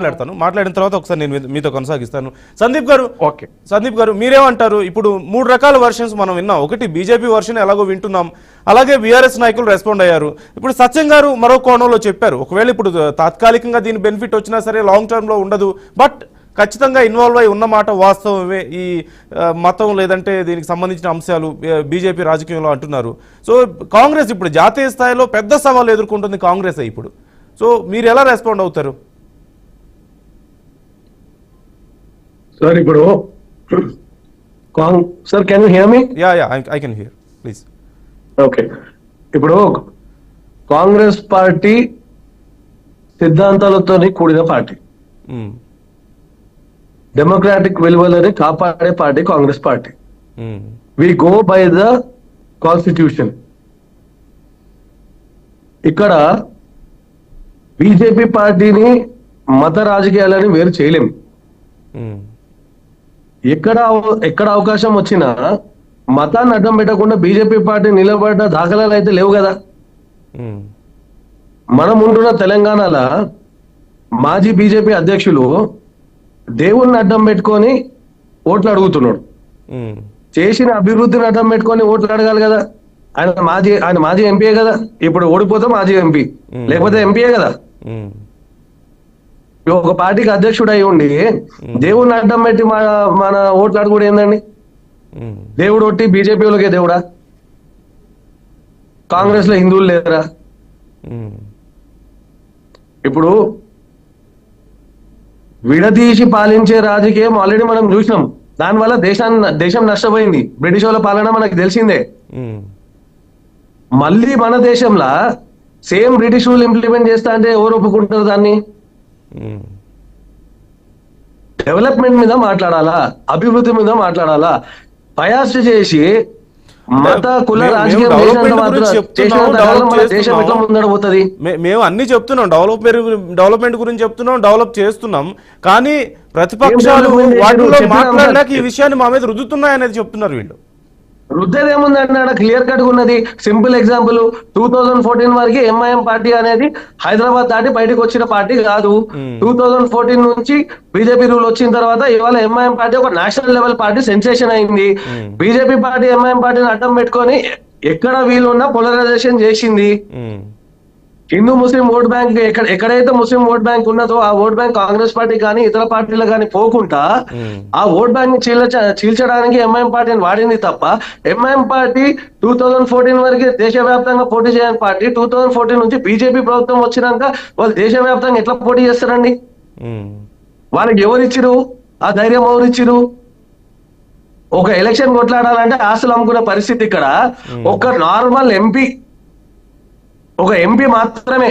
మాట్లాడతాను. మాట్లాడిన తర్వాత ఒకసారి నేను మీతో కొనసాగిస్తాను. సందీప్ గారు ఓకే. సందీప్ గారు మీరేమంటారు? ఇప్పుడు మూడు రకాల వర్షన్స్ మనం విన్నాం. ఒకటి బీజేపీ వర్షన్ ఎలాగో వింటున్నాం. అలాగే బీఆర్ఎస్ నాయకులు రెస్పాండ్ అయ్యారు. ఇప్పుడు సత్యం గారు మరో కోణంలో చెప్పారు. ఒకవేళ ఇప్పుడు తాత్కాలికంగా దీని బెనిఫిట్ వచ్చినా సరే లాంగ్ టర్మ్లో ఉండదు. బట్ ఖచ్చితంగా ఇన్వాల్వ్ అయి ఉన్న మాట వాస్తవమే. ఈ మతం లేదంటే దీనికి సంబంధించిన అంశాలు బీజేపీ రాజకీయంలో అంటున్నారు. సో కాంగ్రెస్ ఇప్పుడు జాతీయ స్థాయిలో పెద్ద సవాలు ఎదుర్కొంటుంది కాంగ్రెస్ ఇప్పుడు. సో మీరు ఎలా రెస్పాండ్ అవుతారు? సార్ ఇప్పుడు sir can you hear me yeah yeah I can hear please okay ఇప్పుడు కాంగ్రెస్ పార్టీ సిద్ధాంతాలతో కూడిన పార్టీ. డెమోక్రాటిక్ విలువలని కాపాడే party Congress party. We go by the constitution ఇక్కడ బీజేపీ పార్టీని మత రాజకీయాలని వేరు చేయలేం. ఎక్కడ ఎక్కడ అవకాశం వచ్చినా మతాన్ని అడ్డం పెట్టకుండా బీజేపీ పార్టీ నిలబడ్డ దాఖలాలు అయితే లేవు కదా. మనం ఉంటున్న తెలంగాణలో మాజీ బీజేపీ అధ్యక్షులు దేవుణ్ణి అడ్డం పెట్టుకొని ఓట్లు అడుగుతున్నాడు. చేసిన అభివృద్ధిని అడ్డం పెట్టుకొని ఓట్లు అడగాలి కదా. ఆయన మాజీ ఆయన మాజీ ఎంపీయే కదా. ఇప్పుడు ఓడిపోతే మాజీ ఎంపీ. లేకపోతే ఎంపీయే కదా. ఒక పార్టీకి అధ్యక్షుడు అయి ఉండి దేవుణ్ణి అడ్డం పెట్టి మన మన ఓట్లు అడుగుడు ఏందండి? దేవుడు ఒట్టి బీజేపీ వాళ్ళకే దేవుడా? కాంగ్రెస్లో హిందువులు లేరా? ఇప్పుడు విడదీసి పాలించే రాజకీయం ఆల్రెడీ మనం చూసినాం. దానివల్ల దేశాన్ని దేశం నష్టపోయింది. బ్రిటిష్ వాళ్ళ పాలన మనకు తెలిసిందే. మళ్ళీ మన దేశంలో సేమ్ బ్రిటిష్ రూల్ ఇంప్లిమెంట్ చేస్తా అంటే ఎవరు ఒప్పుకుంటారు దాన్ని? డెవలప్మెంట్ మీద మాట్లాడాలా? అభివృద్ధి మీద మాట్లాడాలా? పయాస్ చేసి మత కుల మేము- రాజకీయం మేము అన్ని చెప్తున్నాం డెవలప్మెంట్ డెవలప్మెంట్ గురించి చెప్తున్నాం డెవలప్ చేస్తున్నాం. కానీ ప్రతిపక్షాలు వాటిలో మాట్లాడలేక. ఈ విషయాన్ని మా మీద రుద్దుతున్నాయి అనేది చెప్తున్నారు వీళ్ళు. రుద్దేది ఏముందంటే క్లియర్ కట్ ఉన్నది. Simple example two thousand fourteen వరకు ఎంఐఎం పార్టీ అనేది హైదరాబాద్ దాటి బయటకు వచ్చిన పార్టీ కాదు. టూ థౌజండ్ ఫోర్టీన్ నుంచి బీజేపీ రూల్ వచ్చిన తర్వాత ఇవాళ ఎంఐఎం పార్టీ ఒక నేషనల్ లెవెల్ పార్టీ సెన్సేషన్ అయింది. బీజేపీ పార్టీ ఎంఐఎం పార్టీని అడ్డం పెట్టుకొని ఎక్కడ వీలున్నా పోలరైజేషన్ చేసింది. హిందూ ముస్లిం ఓట్ బ్యాంక్ ఎక్కడ ఎక్కడైతే ముస్లిం ఓట్ బ్యాంక్ ఉన్నదో ఆ ఓట్ బ్యాంక్ కాంగ్రెస్ పార్టీ కానీ ఇతర పార్టీలు కానీ పోకుండా ఆ ఓట్ బ్యాంక్ని చీల్చ చీల్చడానికి ఎంఐఎం పార్టీని వాడింది తప్ప MIM party two thousand fourteen వరకు దేశవ్యాప్తంగా పోటీ చేయని పార్టీ టూ థౌజండ్ ఫోర్టీన్ నుంచి బీజేపీ ప్రభుత్వం వచ్చినాక వాళ్ళు దేశవ్యాప్తంగా ఎట్లా పోటీ చేస్తారండి? వాళ్ళకి ఎవరు ఇచ్చిరు? ఆ ధైర్యం ఎవరు ఇచ్చిరు? ఒక ఎలక్షన్ కొట్లాడాలంటే ఆస్తులు అమ్ముకునే పరిస్థితి ఇక్కడ. ఒక నార్మల్ ఎంపీ ఒక ఎంపీ మాత్రమే.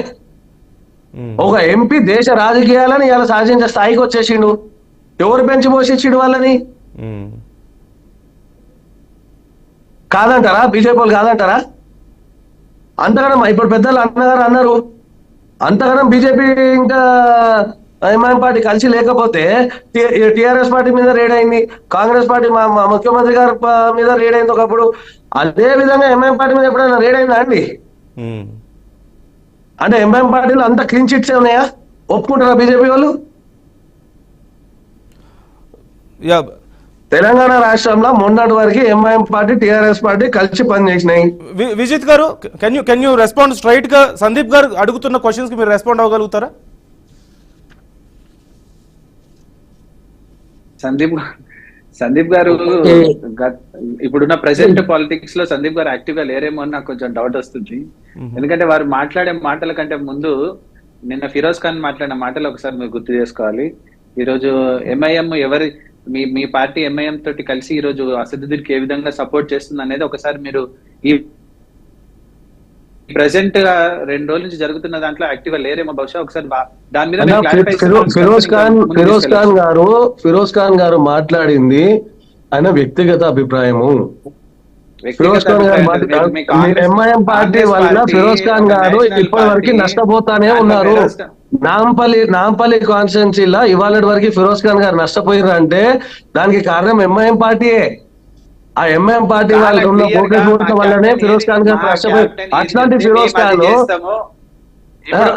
ఒక ఎంపీ దేశ రాజకీయాలని ఇలా సాధించే స్థాయికి వచ్చేసిండు. ఎవరు పెంచి పోషించిండు వాళ్ళని? కాదంటారా? బీజేపీ వాళ్ళు కాదంటారా? అంతగానం ఇప్పుడు పెద్దలు అన్నగారు అన్నారు. అంతగానం బీజేపీ ఇంకా ఎంఐఎం పార్టీ కలిసి లేకపోతే టిఆర్ఎస్ పార్టీ మీద రేడ్ అయింది. కాంగ్రెస్ పార్టీ మా మా ముఖ్యమంత్రి గారి మీద రేడ్ అయింది ఒకప్పుడు. అదే విధంగా ఎంఐఎం పార్టీ మీద ఎప్పుడైనా రేడ్ అయిందా అండి? అంటే ఎంఐఎం పార్టీలో అంత క్లీన్ చిట్స్ ఉన్నాయా ఒప్పుకుంటారా బీజేపీ వాళ్ళు? యా. తెలంగాణ రాష్ట్రంలో మొన్నటి వరకు ఎంఐఎం పార్టీ టిఆర్ఎస్ పార్టీ కలిసి పనిచేసినాయి. వి- Vijith garu can you can you respond స్ట్రైట్గా సందీప్ గారు అడుగుతున్న క్వశ్చన్స్కి మీరు రెస్పాండ్ అవ్వగలుగుతారా? సందీప్ సందీప్ గారు గత- ఇప్పుడున్న ప్రెసెంట్ పాలిటిక్స్లో సందీప్ గారు యాక్టివ్గా లేరేమో అని నాకు కొంచెం డౌట్ వస్తుంది. ఎందుకంటే వారు మాట్లాడే మాటల కంటే ముందు నిన్న ఫిరోజ్ ఖాన్ మాట్లాడిన మాటలు ఒకసారి మీరు గుర్తు చేసుకోవాలి. ఈ రోజు ఎంఐఎం ఎవరి మీ మీ పార్టీ ఎంఐఎం తోటి కలిసి ఈ రోజు అసదుద్దీన్కి ఏ విధంగా సపోర్ట్ చేస్తుంది అనేది ఒకసారి మీరు ఈ ప్రెసెంట్గా రెండు రోజుల నుంచి జరుగుతున్న దాంట్లో యాక్టివ్గా లేరేమో బహుశా ఒకసారి దాని మీద ఫిరోజ్ ఖాన్ ఫిరోజ్ ఖాన్. గారు ఫిరోజ్ ఖాన్ గారు మాట్లాడింది ఆయన వ్యక్తిగత అభిప్రాయము. ఫిరోజ్ ఖాన్ గారు ఎంఐఎం పార్టీ వల్ల ఫిరోజ్ ఖాన్ గారు ఇప్పటి వరకు నష్టపోతానే ఉన్నారు. నాంపల్లి నాంపల్లి కాన్స్టిట్యున్సీలో ఇవాళ వరకు ఫిరోజ్ ఖాన్ గారు నష్టపోయారు అంటే దానికి కారణం ఎంఐఎం పార్టీయే. ఆ ఎంఐఎం పార్టీ వాళ్ళకు ఉన్న మా ఓట్ల వల్లనే ఫిరోజ్ ఖాన్ గారు ఏది అట్లాంటి ఫిరోజ్ ఖాన్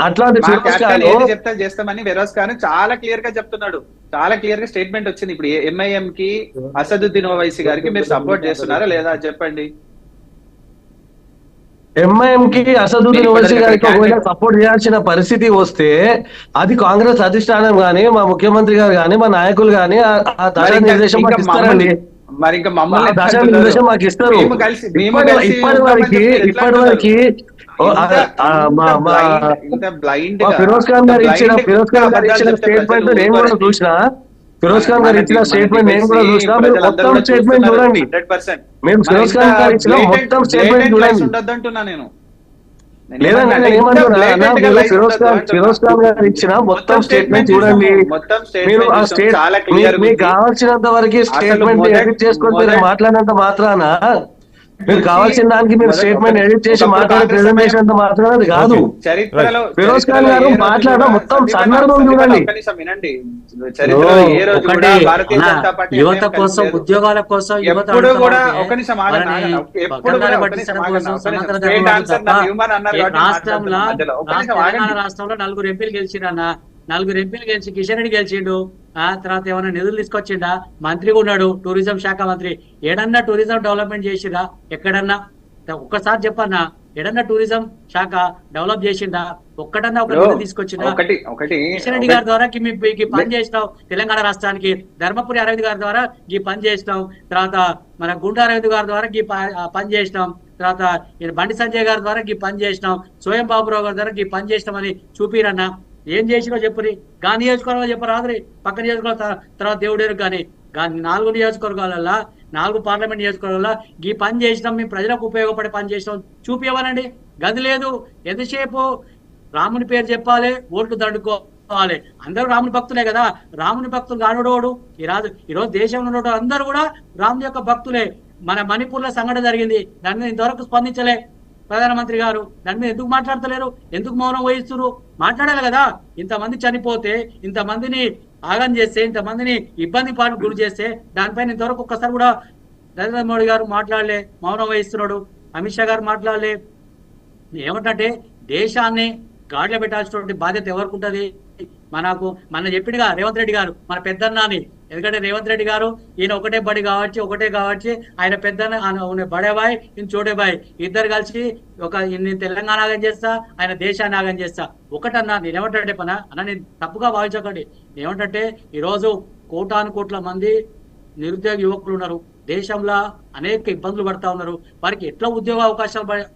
అట్లాంటి ఫిరోజ్ ఖాన్ చెప్తే చేస్తామని ఫిరోజ్ ఖాన్ చాలా క్లియర్గా చెప్తున్నాడు. చాలా క్లియర్గా స్టేట్మెంట్ వచ్చింది. ఇప్పుడు ఎంఐఎం కి అసదుద్దీన్ ఓవైసీ గారికి మీరు సపోర్ట్ చేస్తున్నారా లేదా చెప్పండి. ఎంఐఎం కి అసదుద్దీన్ ఓవైసీ గారికి ఒకవేళ సపోర్ట్ చేయాల్సిన పరిస్థితి వస్తే అది కాంగ్రెస్ అధిష్టానం గాని మా ముఖ్యమంత్రి గారు గాని మా నాయకులు గాని ఆ- నిర్దేశం ఇస్తారండి. మరి ఇంకా మమ్మల్ని మాకు ఇస్తారు మేము మేము ఇప్పటి- వరకు ఇప్పటి? వరకు ఫిరోజ్ ఖాన్ గారు ఇచ్చిన ఫిరోజ్ ఖాన్ గారు ఇచ్చిన స్టేట్మెంట్ నేను కూడా. చూసిన ఫిరోజ్ ఖాన్ గారు ఇచ్చిన స్టేట్మెంట్ నేను కూడా చూసిన మీరు మొత్తం స్టేట్మెంట్ చూడండి 100%. మీరు మరి ఫిరోజ్ ఖాన్ గారు ఇచ్చిన మొత్తం స్టేట్మెంట్ చూడండి నేను ఫిరోజ్ ఖాన్ ఉండొద్దు ఫిరోజ్ ఖాన్ గారు ఇచ్చిన మొత్తం స్టేట్మెంట్ చూడండి. మీరు ఆ స్టేట్ మీకు. కావాల్సినంత వరకు స్టేట్మెంట్ చేసుకొని మాట్లాడినంత మాత్రాన మీరు కావాల్సిన దానికి మీరు స్టేట్మెంట్ ఎడిట్ చేసి మాట్లాడే ప్రెజెంటేషన్ అంత మాత్రాన అది కాదు. చరిత్రలో ఫిరోజ్ ఖాన్ గారు మాట్లాడడం మొత్తం సందర్భం చూడండి. యువత కోసం. ఉద్యోగాల కోసం యువత రాష్ట్రంలో. రాష్ట్రంలో నలుగురు ఎంపీలు గెలిచిరన్న నలుగురు ఎంపీలు గెలిచి కిషన్ రెడ్డి గెలిచిండు. ఆ తర్వాత ఏమైనా నిధులు తీసుకొచ్చిండా? మంత్రిగా ఉన్నాడు టూరిజం శాఖ మంత్రి. ఏడన్నా టూరిజం డెవలప్మెంట్ చేసిరా ఎక్కడన్నా? ఒక్కసారి చెప్పన్నా. ఏడన్నా టూరిజం శాఖ డెవలప్ చేసిండా? ఒక్కడన్నా ఒక నిధులు ఒకటి ఒకటి కిషన్ రెడ్డి గారి ద్వారా పని చేసినాం తెలంగాణ రాష్ట్రానికి. ధర్మపురి అరవింద్ గారి ద్వారా ఈ పని చేసినాం తర్వాత మన గుండా అరవింద్ గారి ద్వారా ఈ పని చేసినాం. తర్వాత బండి సంజయ్ గారి ద్వారా ఈ పని చేసినాం. స్వయం బాబురావు గారి ద్వారా ఈ పని చేసినామని చూపిరన్నా. ఏం చేసినా చెప్పురి. గా నియోజకవర్గాలు చెప్పరాదరి పక్క నియోజకవర్గం తర్వాత దేవుడేరు కానీ కానీ నాలుగు నియోజకవర్గాలల్లో నాలుగు పార్లమెంట్ నియోజకవర్గాల్లో ఈ పని చేసినాం. మేము ప్రజలకు ఉపయోగపడే పని చేసినాం. చూపించవాలండి గది లేదు. ఎంతసేపు రాముని పేరు చెప్పాలి? ఓట్లు దండుకోవాలి. అందరూ రాముని భక్తులే కదా. రాముని భక్తులు కానుడోడు ఈ ఈరోజు ఈ రోజు దేశంలో ఉన్న అందరూ కూడా రాముని యొక్క భక్తులే. మన మణిపూర్లో సంఘటన జరిగింది. దాన్ని ఇంతవరకు స్పందించలే. ప్రధానమంత్రి గారు దాని మీద ఎందుకు మాట్లాడతలేరు? ఎందుకు మౌనం వహిస్తున్నారు మాట్లాడాలి కదా. ఇంతమంది చనిపోతే ఇంతమందిని ఆగం చేస్తే ఇంతమందిని ఇబ్బంది పాటు గురి చేస్తే దానిపైన ఇంతవరకు ఒక్కసారి కూడా నరేంద్ర మోడీ గారు మాట్లాడలే మౌనం వహిస్తున్నాడు. అమిత్ షా గారు మాట్లాడలే. ఏమంటే దేశాన్ని గాడిలో పెట్టాల్సినటువంటి బాధ్యత ఎవరికి ఉంటుంది? మనకు మన చెప్పినగా రేవంత్ రెడ్డి గారు మన పెద్దన్నాని ఎందుకంటే రేవంత్ రెడ్డి గారు ఈయన ఒకటే బడి కావచ్చు ఒకటే కావచ్చు ఆయన పెద్ద ఆయన బడేబాయ్ ఈయన చోటేబాయ్ ఇద్దరు కలిసి ఒక నేను తెలంగాణ ఆగం చేస్తా ఆయన దేశాన్ని ఆగం చేస్తా. ఒకటన్నా నేను ఏమంటే పన అన్న నేను తప్పుగా భావించకండి. ఏమంటే ఈరోజు కోటాను కోట్ల మంది నిరుద్యోగ యువకులు ఉన్నారు. దేశంలో అనేక ఇబ్బందులు పడతా ఉన్నారు. వారికి ఎట్లా ఉద్యోగ అవకాశాలు ప-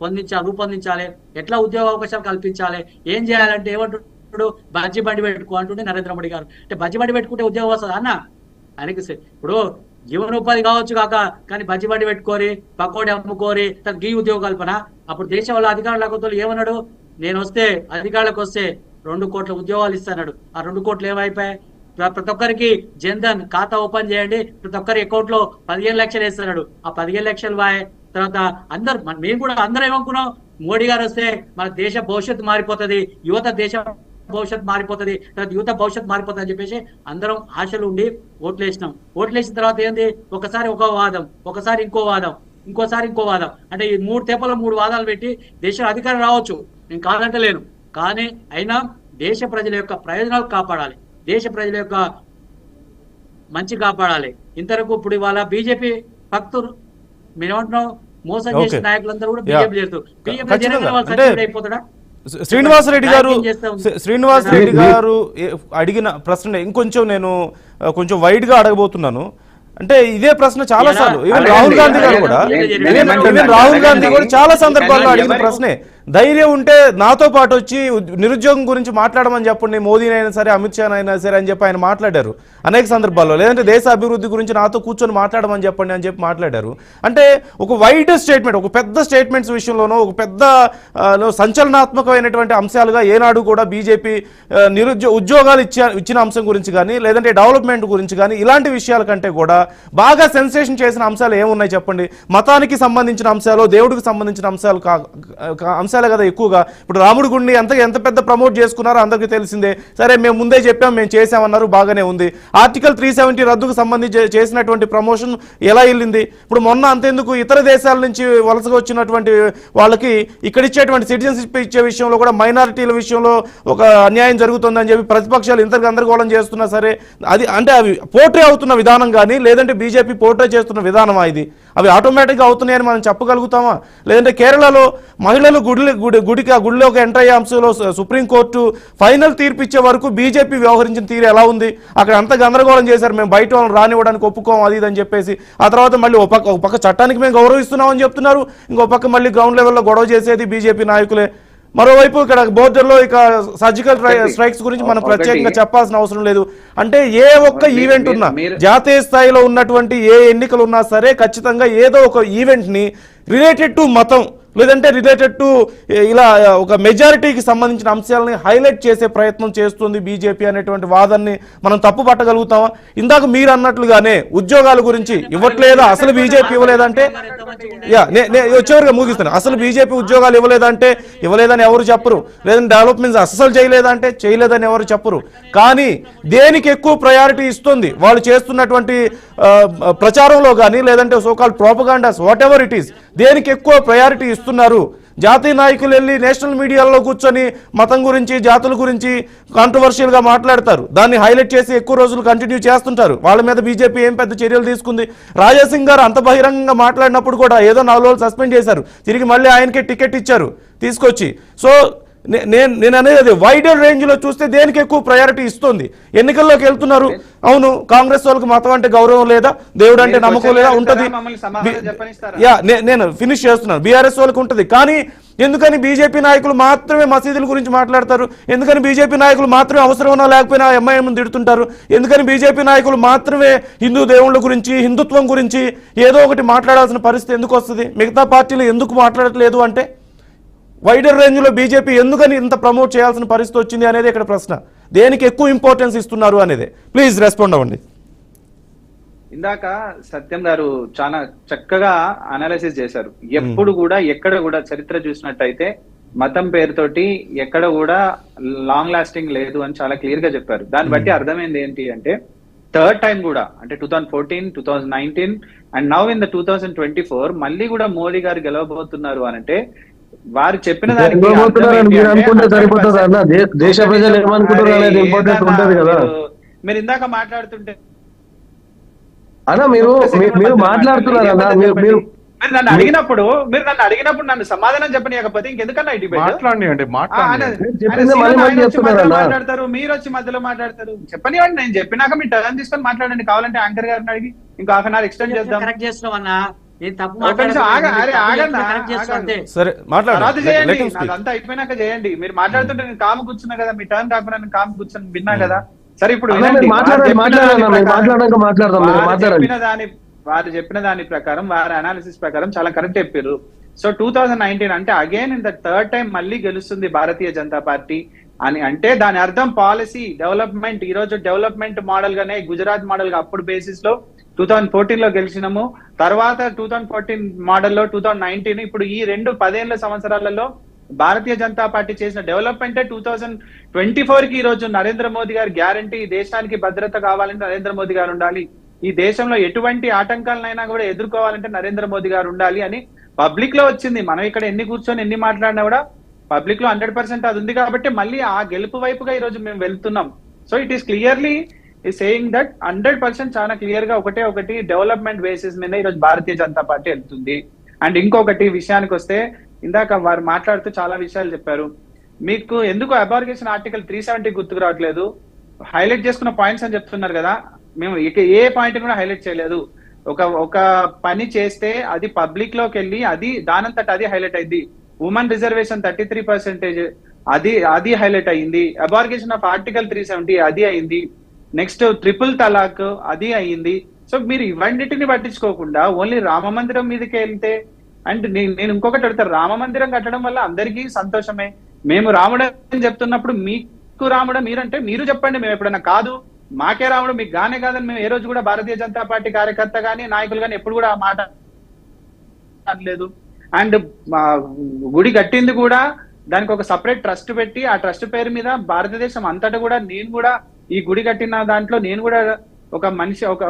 పొందించాలి రూపొందించాలి ఎట్లా ఉద్యోగ అవకాశాలు కల్పించాలి ఏం చేయాలంటే ఇప్పుడు బజ్జీ బండి పెట్టుకో అంటుండే నరేంద్ర మోడీ గారు. అంటే బజ్జి బండి పెట్టుకుంటే ఉద్యోగం వస్తుంది అన్న? ఆయనకి సే- ఇప్పుడు జీవనోపాధి కావచ్చు కాక కానీ బజ్జి బండి పెట్టుకోరి పకోడి అమ్ముకోరి తన గీ ఉద్యోగ కల్పన. అప్పుడు దేశం వల్ల అధికారులకు ఏమన్నాడు? నేను వస్తే అధికారులకు వస్తే రెండు కోట్ల ఉద్యోగాలు ఇస్తాడు ఆ రెండు కోట్లు ఏమైపోయాయి? ప్రతి ఒక్కరికి జన్ధన్ ఖాతా ఓపెన్ చేయండి. ప్రతి ఒక్కరి అకౌంట్లో పదిహేను లక్షలు వేస్తున్నాడు ఆ పదిహేను లక్షలు వాయ్. తర్వాత అందరు మేము కూడా అందరం ఏమనుకున్నాం? మోడీ గారు వస్తే మన దేశ భవిష్యత్తు మారిపోతది. యువత దేశం భవిష్యత్తు మారిపోతది తర్వాత యువత భవిష్యత్తు మారిపోతుంది అని చెప్పేసి అందరం ఆశలు ఉండి ఓట్లు వేసినాం ఓట్లు వేసిన తర్వాత ఏంది? ఒకసారి ఒక వాదం ఒకసారి ఇంకో వాదం ఇంకోసారి ఇంకో వాదం. అంటే ఈ మూడు తెప్పలు మూడు వాదాలు పెట్టి దేశం అధికారం రావచ్చు. నేను కాదంటలేను. కానీ అయినా దేశ ప్రజల యొక్క ప్రయోజనాలు కాపాడాలి. దేశ ప్రజల యొక్క మంచి కాపాడాలి. ఇంతవరకు ఇప్పుడు ఇవాళ బీజేపీ భక్తులు మేమేమంటున్నాం మోసం చేసిన. నాయకులందరూ కూడా. బీజేపీ చేస్తారు. బీజేపీ అయిపోతాడా? శ్రీనివాసరెడ్డి గారు శ్రీనివాసరెడ్డి గారు అడిగిన ప్రశ్న ఇంకొంచెం నేను కొంచెం వైడ్గా అడగబోతున్నాను అంటే ఇదే ప్రశ్న చాలా? సార్లు ఈవెన్ రాహుల్ గాంధీ గారు. కూడా రాహుల్ గాంధీ కూడా చాలా సందర్భాల్లో అడిగిన ప్రశ్నే ధైర్యం ఉంటే నాతో పాటు వచ్చి నిరుద్యోగం గురించి మాట్లాడమని చెప్పండి. మోదీనైనా సరే అమిత్ షా అయినా సరే అని చెప్పి ఆయన మాట్లాడారు. అనేక సందర్భాల్లో. లేదంటే దేశ అభివృద్ధి గురించి నాతో కూర్చొని మాట్లాడమని చెప్పండి అని చెప్పి మాట్లాడారు. అంటే ఒక వైడ్ స్టేట్మెంట్ ఒక పెద్ద స్టేట్మెంట్స్ విషయంలోనూ ఒక పెద్ద సంచలనాత్మకమైనటువంటి అంశాలుగా ఏనాడు కూడా బీజేపీ నిరుద్యోగ ఉద్యోగాలు ఇచ్చే ఇచ్చిన అంశం గురించి కానీ లేదంటే డెవలప్మెంట్ గురించి కానీ ఇలాంటి విషయాల కంటే కూడా బాగా సెన్సేషన్ చేసిన అంశాలు ఏమున్నాయి చెప్పండి? మతానికి సంబంధించిన అంశాలు దేవుడికి సంబంధించిన అంశాలు కా- అంశాలే కదా ఎక్కువగా. ఇప్పుడు రాముడి గుడిని ఎంత ఎంత పెద్ద ప్రమోట్ చేసుకున్నారో అందరికీ తెలిసిందే. సరే మేము ముందే చెప్పాం మేము చేసామన్నారు బాగానే ఉంది. ఆర్టికల్ త్రీ సెవెంటీ రద్దుకు సంబంధించి చేసినటువంటి ప్రమోషన్ ఎలా వెళ్ళింది? ఇప్పుడు మొన్న అంతేందుకు ఇతర దేశాల నుంచి వలసగా వచ్చినటువంటి వాళ్ళకి ఇక్కడ ఇచ్చేటువంటి సిటిజన్షిప్ ఇచ్చే విషయంలో కూడా మైనారిటీల విషయంలో ఒక అన్యాయం జరుగుతుందని చెప్పి ప్రతిపక్షాలు ఇంతకు గందరగోళం చేస్తున్నా సరే అది అంటే అవి పోర్ట్రే అవుతున్న విధానం కానీ లేదంటే బీజేపీ పోర్ట్రే చేస్తున్న విధానమా ఇది? అవి ఆటోమేటిక్గా అవుతున్నాయని మనం చెప్పగలుగుతామా? లేదంటే కేరళలో మహిళలు గుడి గుడి గుడికి ఆ గుడిలోకి ఎంటర్ అయ్యే అంశంలో సుప్రీంకోర్టు ఫైనల్ తీర్పు ఇచ్చే వరకు బీజేపీ వ్యవహరించిన తీరు ఎలా ఉంది? అక్కడ అంత గందరగోళం చేశారు? మేము బయట వాళ్ళని రానివ్వడానికి ఒప్పుకోం అది ఇది అని చెప్పేసి. ఆ తర్వాత మళ్ళీ ఒక పక్క ఒక పక్క చట్టానికి మేము గౌరవిస్తున్నామని చెప్తున్నారు. ఇంకో పక్క మళ్ళీ గ్రౌండ్ లెవెల్లో గొడవ చేసేది బీజేపీ నాయకులే. మరోవైపు ఇక్కడ బోర్డర్లో ఇక సర్జికల్ స్ట్రైక్స్ గురించి మనం ప్రత్యేకంగా చెప్పాల్సిన అవసరం లేదు. అంటే ఏ ఒక్క ఈవెంట్ ఉన్నా జాతీయ స్థాయిలో ఉన్నటువంటి ఏ ఎన్నికలు ఉన్నా సరే ఖచ్చితంగా ఏదో ఒక ఈవెంట్ని రిలేటెడ్ టు మతం లేదంటే రిలేటెడ్ టు ఇలా ఒక మెజారిటీకి సంబంధించిన అంశాలని హైలైట్ చేసే ప్రయత్నం చేస్తుంది బీజేపీ అనేటువంటి వాదనని మనం తప్పు పట్టగలుగుతామా? ఇందాక మీరు అన్నట్లుగానే ఉద్యోగాల గురించి ఇవ్వట్లేదా? అసలు బీజేపీ ఇవ్వలేదంటే? యా నే- చివరిగా ముగిస్తాను అసలు బీజేపీ ఉద్యోగాలు ఇవ్వలేదంటే ఇవ్వలేదని ఎవరు చెప్పరు. లేదంటే డెవలప్మెంట్స్ అసలు చేయలేదంటే చేయలేదని ఎవరు చెప్పరు. కానీ దేనికి ఎక్కువ ప్రయారిటీ ఇస్తుంది? వాళ్ళు చేస్తున్నటువంటి ప్రచారంలో కానీ లేదంటే so called propagandas whatever it is దేనికి ఎక్కువ ప్రయారిటీ ఇస్తున్నారు? జాతీయ నాయకులు వెళ్ళి నేషనల్ మీడియాలో కూర్చొని మతం గురించి జాతుల గురించి కాంట్రవర్షియల్గా మాట్లాడతారు. దాన్ని హైలైట్ చేసి ఎక్కువ రోజులు కంటిన్యూ చేస్తుంటారు. వాళ్ళ మీద బీజేపీ ఏం పెద్ద చర్యలు తీసుకుంది? రాజాసింగ్ గారు అంత బహిరంగంగా మాట్లాడినప్పుడు కూడా ఏదో నాలుగు రోజులు సస్పెండ్ చేశారు. తిరిగి మళ్ళీ ఆయనకే టికెట్ ఇచ్చారు. తీసుకొచ్చి. సో నేను నేను అనేది అది. వైడర్ రేంజ్లో చూస్తే దేనికి ఎక్కువ ప్రయారిటీ ఇస్తుంది? ఎన్నికల్లోకి వెళ్తున్నారు. అవును కాంగ్రెస్ వాళ్ళకి మతం అంటే గౌరవం లేదా? దేవుడు అంటే నమ్మకం లేదా? ఉంటది? యా నేను ఫినిష్ చేస్తున్నాను బీఆర్ఎస్ వాళ్ళకి ఉంటుంది. కానీ ఎందుకని బీజేపీ నాయకులు మాత్రమే మసీదుల గురించి మాట్లాడతారు? ఎందుకని బీజేపీ నాయకులు మాత్రమే అవసరం ఉన్నా లేకపోయినా ఎంఐఎం తిడుతుంటారు? ఎందుకని బీజేపీ నాయకులు మాత్రమే హిందూ దేవుళ్ళ గురించి హిందుత్వం గురించి ఏదో ఒకటి మాట్లాడాల్సిన పరిస్థితి ఎందుకు వస్తుంది? మిగతా పార్టీలు ఎందుకు మాట్లాడట్లేదు అంటే? వైడర్ రేంజ్లో బీజేపీ ఎందుకని ఇంత ప్రమోట్ చేయాల్సిన పరిస్థితి వచ్చింది అనేది ఇక్కడ ప్రశ్న. దేనికి ఎక్కువ ఇంపార్టెన్స్ ఇస్తున్నారు అనేది. ప్లీజ్ రెస్పాండ్ అవ్వండి. ఇందాక సత్యం గారు చాలా చక్కగా అనాలిసిస్ చేశారు. ఎప్పుడు కూడా ఎక్కడ కూడా చరిత్ర చూసినట్టయితే మతం పేరుతోటి ఎక్కడ కూడా లాంగ్ లాస్టింగ్ లేదు అని చాలా క్లియర్గా చెప్పారు. దాన్ని బట్టి అర్థమైంది ఏంటి అంటే థర్డ్ టైం కూడా అంటే two thousand fourteen two thousand nineteen and now in the two thousand twenty four మళ్ళీ కూడా మోదీ గారు గెలవబోతున్నారు అని అంటే వారు చెప్పిన దానికి మీరు అంటే అనుకుంటే 100% సరిపోతుంది అన్న. దే- దేశ ప్రజలు ఏమనుకుంటారు అనేది అరే ఇంపార్టెంట్ ఏదన్నా ఉంటది కదా మీరు- మీరు ఇందాక మాట్లాడుతుంటే అన్న మీరు మీరు- మీరు మాట్లాడుతున్నారు అన్న. మీరు మీరు మీరు నన్ను అడిగినప్పుడు మీరు నన్ను అడిగినప్పుడు నన్ను సమాధానం చెప్పనీయకపోతే ఇంకెందుకన్నా మాట్లాడియండి మాట్లాడండి. మాట్లాడతారు మీరు వచ్చి మధ్యలో మాట్లాడతారు చెప్పనివ్వండి నేను చెప్పినాక మీ టర్న్ తీసుకొని మాట్లాడండి కావాలంటే యాంకర్ గారిని అడిగి ఇంకో హాఫ్ అన్ అవర్ ఎక్స్టెండ్ చేద్దాం కరెక్ట్ చేస్తున్నాం తప్పు అయిపోయినాక చేయండి. మీరు మాట్లాడుతుంటే నేను కాము కూర్చున్నా కదా మీ టర్న్ నేను కాము కూర్చొని విన్నా కదా. సరే ఇప్పుడు చెప్పిన దాని వారు చెప్పిన దాని ప్రకారం వారి అనాలిసిస్ ప్రకారం చాలా కరెక్ట్ చెప్పారు. సో టూ థౌజండ్ నైన్టీన్ అంటే again in the third time మళ్ళీ గెలుస్తుంది భారతీయ జనతా పార్టీ అని అంటే దాని అర్థం పాలసీ డెవలప్మెంట్ ఈ రోజు డెవలప్మెంట్ మోడల్ గానే గుజరాత్ మోడల్గా అప్పుడు బేసిస్లో టూ థౌసండ్ ఫోర్టీన్లో గెలిచినాము. తర్వాత టూ థౌజండ్ ఫోర్టీన్ మోడల్లో టూ థౌసండ్ నైన్టీన్ ఇప్పుడు ఈ రెండు పదేళ్ళ సంవత్సరాలలో భారతీయ జనతా పార్టీ చేసిన డెవలప్మెంట్ టూ థౌసండ్ ట్వంటీ ఫోర్కి ఈ రోజు నరేంద్ర మోదీ గారి గ్యారంటీ దేశానికి భద్రత కావాలంటే నరేంద్ర మోదీ గారు ఉండాలి. ఈ దేశంలో ఎటువంటి ఆటంకాలనైనా కూడా ఎదుర్కోవాలంటే నరేంద్ర మోదీ గారు ఉండాలి అని పబ్లిక్లో వచ్చింది. మనం ఇక్కడ ఎన్ని కూర్చొని ఎన్ని మాట్లాడినా కూడా పబ్లిక్లో హండ్రెడ్ పర్సెంట్ అది ఉంది కాబట్టి మళ్ళీ ఆ గెలుపు వైపుగా ఈ రోజు మేము వెళ్తున్నాం. సో ఇట్ ఈస్ క్లియర్లీ ఈ సేయింగ్ దట్ హండ్రెడ్ పర్సెంట్ చాలా క్లియర్గా ఒకటే ఒకటి డెవలప్మెంట్ బేసిస్ మీద ఈరోజు భారతీయ జనతా పార్టీ వెళ్తుంది. అండ్ ఇంకొకటి విషయానికి వస్తే ఇందాక వారు మాట్లాడుతూ చాలా విషయాలు చెప్పారు. మీకు ఎందుకు అబార్గేషన్ ఆర్టికల్ త్రీ సెవెంటీ గుర్తుకు రావట్లేదు? హైలైట్ చేసుకున్న పాయింట్స్ అని చెప్తున్నారు కదా. మేము ఇక ఏ పాయింట్ కూడా హైలైట్ చేయలేదు. ఒక ఒక పని చేస్తే అది పబ్లిక్లోకి వెళ్ళి అది దానంతట అది హైలైట్ అయింది. Women reservation thirty three percentage అది అది హైలైట్ అయింది. Abrogation of article three seventy అది అయింది. నెక్స్ట్ ట్రిపుల్ తలాక్ అది అయింది సో మీరు ఇవన్నిటిని పట్టించుకోకుండా ఓన్లీ రామ మందిరం మీదకి వెళ్తే అండ్ నేను నేను ఇంకొకటి అడుగుతా రామ మందిరం కట్టడం వల్ల అందరికీ సంతోషమే. మేము రాముడు అని చెప్తున్నప్పుడు మీకు రాముడు మీరంటే మీరు చెప్పండి మేము ఎప్పుడైనా కాదు. మాకే రాముడు మీకు గానే కాదని మేము ఏ రోజు కూడా భారతీయ జనతా పార్టీ కార్యకర్త కానీ నాయకులు కానీ ఎప్పుడు కూడా ఆ మాట అనలేదు. అండ్ గుడి కట్టింది కూడా దానికి ఒక సపరేట్ ట్రస్ట్ పెట్టి ఆ ట్రస్ట్ పేరు మీద భారతదేశం అంతటా కూడా నేను కూడా ఈ గుడి కట్టిన దాంట్లో నేను కూడా ఒక మనిషి ఒక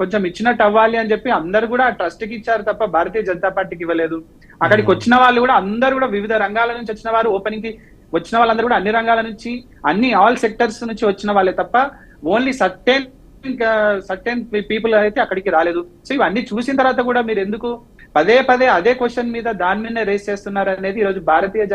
కొంచెం ఇచ్చినట్టు అవ్వాలి అని చెప్పి అందరు కూడా ఆ ట్రస్ట్కి ఇచ్చారు తప్ప భారతీయ జనతా పార్టీకి ఇవ్వలేదు. అక్కడికి వచ్చిన వాళ్ళు కూడా అందరు కూడా వివిధ రంగాల నుంచి వచ్చిన వారు ఓపెనింగ్కి వచ్చిన వాళ్ళందరూ కూడా అన్ని రంగాల నుంచి అన్ని ఆల్ సెక్టర్స్ నుంచి వచ్చిన వాళ్ళే తప్ప ఓన్లీ సర్టెన్ సర్టెన్ పీపుల్ అయితే అక్కడికి రాలేదు. సో ఇవన్నీ చూసిన తర్వాత కూడా మీరు ఎందుకు పదే పదే అదే క్వశ్చన్ మీద దాని మీద రేస్ చేస్తున్నారు అనేది ఈ రోజు భారతీయ జన-